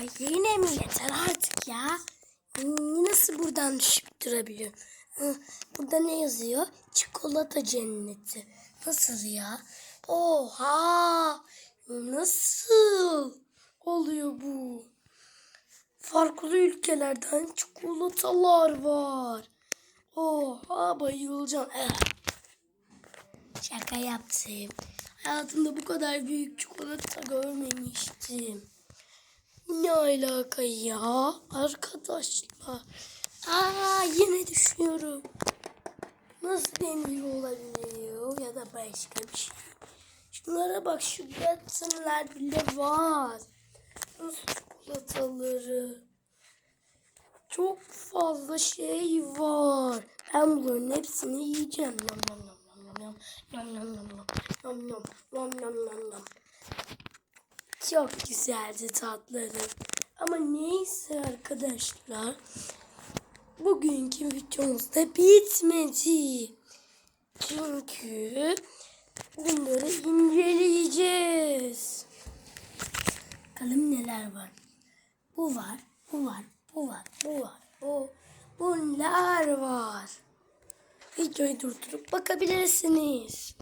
Ay yine mi yeter artık ya? Nasıl buradan düşüp durabiliyor? Burada ne yazıyor? Çikolata cenneti. Nasıl ya? Oha! Nasıl oluyor bu? Farklı ülkelerden çikolatalar var. Oha bayılacağım. Eh. Şaka yaptım. Hayatımda bu kadar büyük çikolata görmemiştim. Ne alaka ya arkadaşlar? Aa yine düşüyorum. Nasıl deniyor olabiliyor ya da başka bir şey. Şunlara bak şu Batman'ler bile var. Nasıl çikolataları. Çok fazla şey var. Ben bunların hepsini yiyeceğim. Nam nam nam nam nam nam nam nam nam nam nam nam nam nam nam. Çok güzeldi tatları. Ama neyse arkadaşlar. Bugünkü videomuz da bitmedi. Çünkü bunları inceleyeceğiz. Bakalım neler var. Bu var, bu var, bu var, bu var, bu. Bunlar var. Videoyu durdurup bakabilirsiniz.